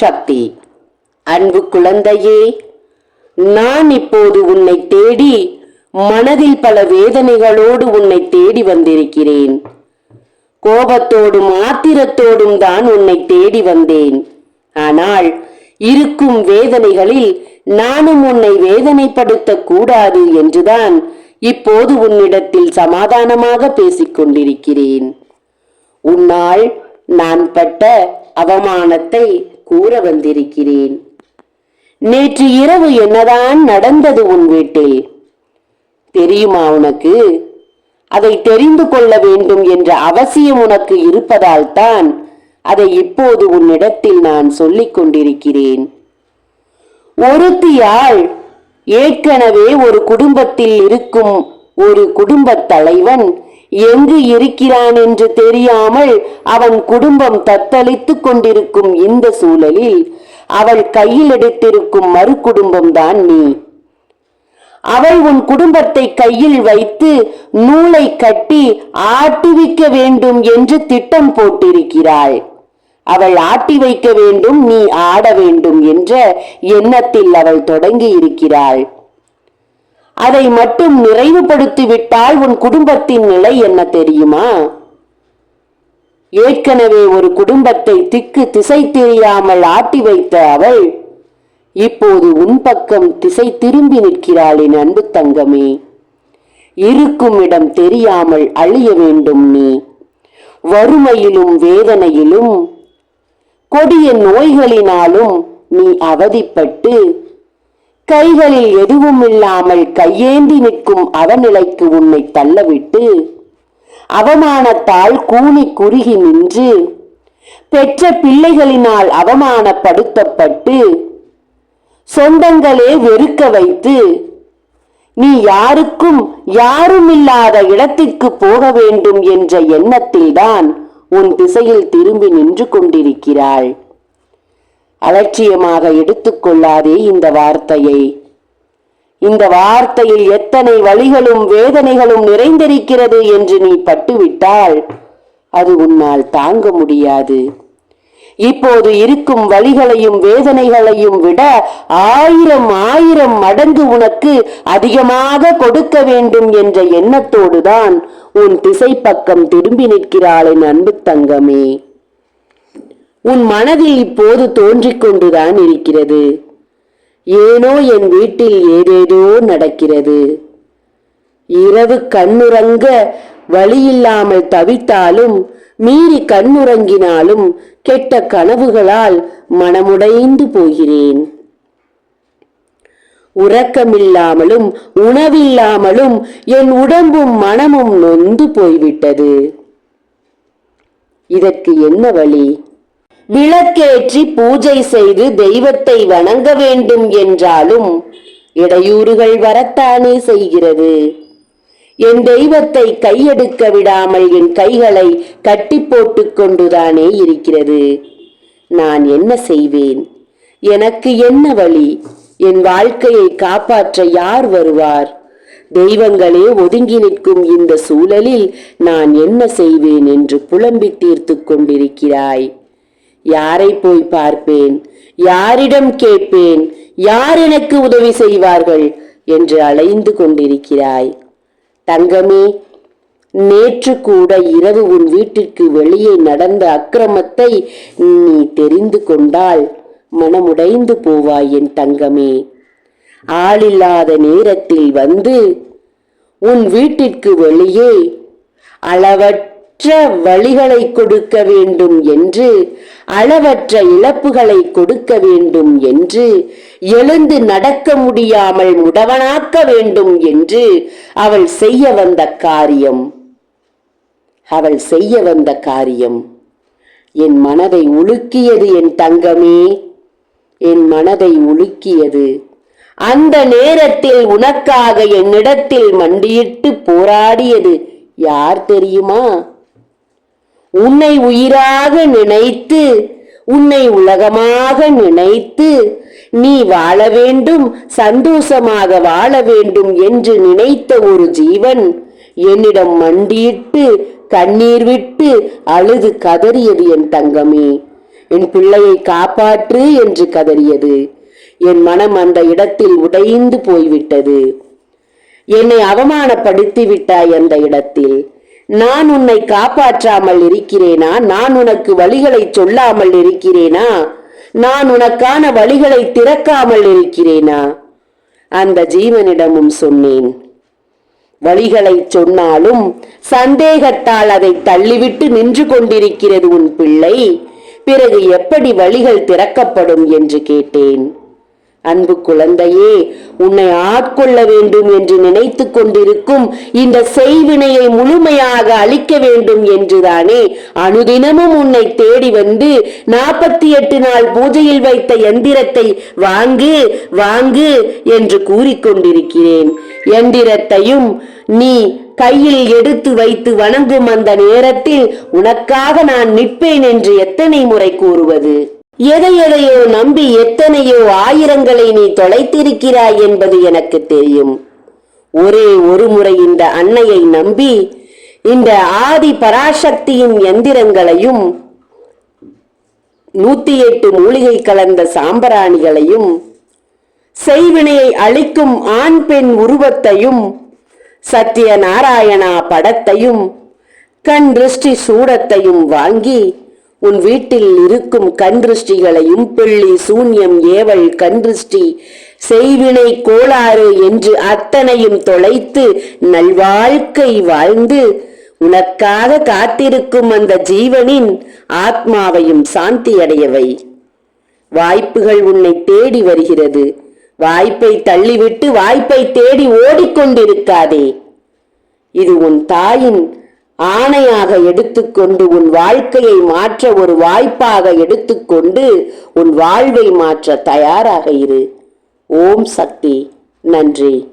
சக்தி. அன்பு குழந்தையே நான் இப்போது உன்னை தேடி மனதில் பல வேதனைகளோடு உன்னை தேடி வந்திருக்கிறேன். கோபத்தோடும் ஆத்திரத்தோடும் தான் உன்னை தேடி வந்தேன். ஆனால் இருக்கும் வேதனைகளில் நானும் உன்னை வேதனைப்படுத்த கூடாது என்றுதான் இப்போது உன்னிடத்தில் சமாதானமாக பேசிக் கொண்டிருக்கிறேன். உன்னால் நான் பட்ட அவமானத்தை கூற வந்திருக்கிறேன். நேற்று இரவு என்னதான் நடந்தது உன் வீட்டில்? தெரியுமா உனக்கு? அதை தெரிந்து கொள்ள வேண்டும் என்ற அவசியம் உனக்கு இருப்பதால் தான் அதை இப்போது உன்னிடத்தில் நான் சொல்லிக் கொண்டிருக்கிறேன். ஒருத்தியாள் ஏற்கனவே ஒரு குடும்பத்தில் இருக்கும் ஒரு குடும்பத் தலைவன் எங்கு இருக்கிறான் என்று தெரியாமல் அவன் குடும்பம் தத்தளித்துக் கொண்டிருக்கும் இந்த சூழலில் அவள் கையில் எடுத்திருக்கும் மறு குடும்பம்தான் நீ. அவள் உன் குடும்பத்தை கையில் வைத்து நூலை கட்டி ஆட்டுவிக்க வேண்டும் என்று திட்டம் போட்டிருக்கிறாள். அவள் ஆட்டி வைக்க வேண்டும் நீ ஆட வேண்டும் என்ற எண்ணத்தில் அவள் தொடங்கி இருக்கிறாள் அதை மட்டும் நிறைவுபடுத்திவிட்டால் உன் குடும்பத்தின் நிலை என்ன தெரியுமா? ஏற்கனவே ஒரு குடும்பத்தை திக்கு திசை தெரியாமல் ஆட்டி வைத்த அவள் இப்போது உன் பக்கம் திசை திரும்பி நிற்கிறாள் என் அன்பு தங்கமே. இருக்கும் இடம் தெரியாமல் அழிய வேண்டும் நீ. வறுமையிலும் வேதனையிலும் கொடிய நோய்களினாலும் நீ அவதிப்பட்டு கைகளில் எதுவும் இல்லாமல் கையேந்தி நிற்கும் அவநிலைக்கு உன்னை தள்ளவிட்டு அவமானத்தால் கூனி குறுகி நின்று பெற்ற பிள்ளைகளினால் அவமானப்படுத்தப்பட்டு சொந்தங்களே வெறுக்க வைத்து நீ யாருக்கும் யாரும் இல்லாத இடத்திற்கு போக வேண்டும் என்ற எண்ணத்தில்தான் உன் திசையில் திரும்பி நின்று கொண்டிருக்கிறாள். அலட்சியமாக எடுத்துக்கொள்ளாதே இந்த வார்த்தையை. இந்த வார்த்தையில் எத்தனை வழிகளும் வேதனைகளும் நிறைந்திருக்கிறது என்று நீ பட்டுவிட்டால் அது உன்னால் தாங்க முடியாது. இப்போது இருக்கும் வழிகளையும் வேதனைகளையும் விட ஆயிரம் ஆயிரம் மடங்கு உனக்கு அதிகமாக கொடுக்க வேண்டும் என்ற எண்ணத்தோடுதான் உன் திசை பக்கம் திரும்பி நிற்கிறாளின் அன்பு தங்கமே. உன் மனதில் இப்போது தோன்றிக் கொண்டுதான் இருக்கிறது. ஏனோ என் வீட்டில் ஏதேதோ நடக்கிறது. இரவு கண்ணுறங்க வழியில்லாமல் தவித்தாலும் மீறி கண்ணுறங்கினாலும் கெட்ட கனவுகளால் மனமுடைந்து போகிறேன். உறக்கமில்லாமலும் உணவில்லாமலும் என் உடம்பும் மனமும் நொந்து போய்விட்டது. இதற்கு என்ன வழி? விளக்கேற்றி பூஜை செய்து தெய்வத்தை வணங்க வேண்டும் என்றாலும் இடையூறுகள் வரத்தானே செய்கிறது. என் தெய்வத்தை கையெடுக்க விடாமல் என் கைகளை கட்டி போட்டு கொண்டுதானே இருக்கிறது. நான் என்ன செய்வேன்? எனக்கு என்ன வழி? என் வாழ்க்கையை காப்பாற்ற யார் வருவார்? தெய்வங்களே ஒதுங்கி நிற்கும் இந்த சூழலில் நான் என்ன செய்வேன் என்று புலம்பி தீர்த்து கொண்டிருக்கிறாய். யாரை போய் பார்ப்பேன்? யாரிடம் கேட்பேன்? யார் எனக்கு உதவி செய்வார்கள்? என்று அலைந்து கொண்டிருக்கிறாய். தங்கமே நேற்று கூட இரவு உன் வீட்டிற்கு வெளியே நடந்த அக்கிரமத்தை நீ தெரிந்து கொண்டால் மனமுடைந்து போவாய் என் தங்கமே. ஆளில்லாத நேரத்தில் வந்து உன் வீட்டிற்கு வெளியே அளவற்ற வழிகளை கொடுக்க வேண்டும் என்று அளவற்ற இழப்புகளை கொடுக்க வேண்டும் என்று எழுந்து நடக்க முடியாமல் முடவனாக்க வேண்டும் என்று அவள் செய்ய வந்த காரியம். அவள் செய்ய வந்த காரியம். என் மனதை உலுக்கியது என் தங்கமே. என் மனதை உலுக்கியது. அந்த நேரத்தில் உனக்காக என்னிடத்தில் மண்டியிட்டு போராடியது யார் தெரியுமா? உன்னை உயிராக நினைத்து உன்னை உலகமாக நினைத்து நீ வாழ வேண்டும் சந்தோஷமாக வாழ வேண்டும் என்று நினைத்த ஒரு ஜீவன் என்னிடம் மண்டியிட்டு கண்ணீர் விட்டு அழுது கதறியது என் தங்கமே. என் பிள்ளையை காப்பாற்று என்று கதறியது. என் மனம் அந்த இடத்தில் உடைந்து போய்விட்டது. என்னை அவமானப்படுத்தி விட்டாய் அந்த இடத்தில். நான் உன்னை காப்பாற்றாமல் இருக்கிறேனா? நான் உனக்கு வழிகளை சொல்லாமல் இருக்கிறேனா? நான் உனக்கான வழிகளை திறக்காமல் இருக்கிறேனா? அந்த ஜீவனிடமும் சொன்னேன். வழிகளை சொன்னாலும் சந்தேகத்தால் அதை தள்ளிவிட்டு நின்று கொண்டிருக்கிறது உன் பிள்ளை. பிறகு எப்படி வழிகள் திறக்கப்படும் என்று கேட்டேன். அன்பு குழந்தையே உன்னை ஆட்கொள்ள வேண்டும் என்று நினைத்துக் கொண்டிருக்கும் இந்த செய்வினையை முழுமையாக அழிக்க வேண்டும் என்றுதானே அனுதினமும் உன்னை தேடி வந்து நாற்பத்தி எட்டு நாள் பூஜையில் வைத்த எந்திரத்தை வாங்கு வாங்கு என்று கூறிக்கொண்டிருக்கிறேன் எந்திரத்தையும் நீ கையில் எடுத்து வைத்து வணங்கும் அந்த நேரத்தில் உனக்காக நான் நிற்பேன் என்று எத்தனை முறை கூறுவது? எதை எதையோ நம்பி எத்தனையோ ஆயிரங்களை நீ தொலைத்திருக்கிறாய் என்பது எனக்கு தெரியும். ஒரே ஒரு முறை இந்த அன்னையை நம்பி இந்த ஆதி பராசக்தியின் எந்திரங்களையும் நூத்தி எட்டு மூலிகை கலந்த சாம்பராணிகளையும் செய்வினையை அளிக்கும் ஆண் பெண் உருவத்தையும் சத்ய நாராயணா படத்தையும் கண் திருஷ்டி சூடத்தையும் வாங்கி உன் வீட்டில் இருக்கும் கண்ருஷ்டிகளையும் பிள்ளி சூன்யம் ஏவல் கண்ருஷ்டி செய்வினை கோளாறு என்று அத்தனையும் தொலைத்து நல்வாழ்க்கை வாழ்ந்து உனக்காக காத்திருக்கும் அந்த ஜீவனின் ஆத்மாவையும் சாந்தி அடையவை வாய்ப்புகள் உன்னை தேடி வருகிறது. வாய்ப்பை தள்ளிவிட்டு வாய்ப்பை தேடி ஓடிக்கொண்டிருக்காதே. இது உன் தாயின் ஆணையாக எடுத்துக்கொண்டு உன் வாழ்க்கையை மாற்ற ஒரு வாய்ப்பாக எடுத்துக்கொண்டு உன் வாழ்வை மாற்ற தயாராக இரு. ஓம் சக்தி. நன்றி.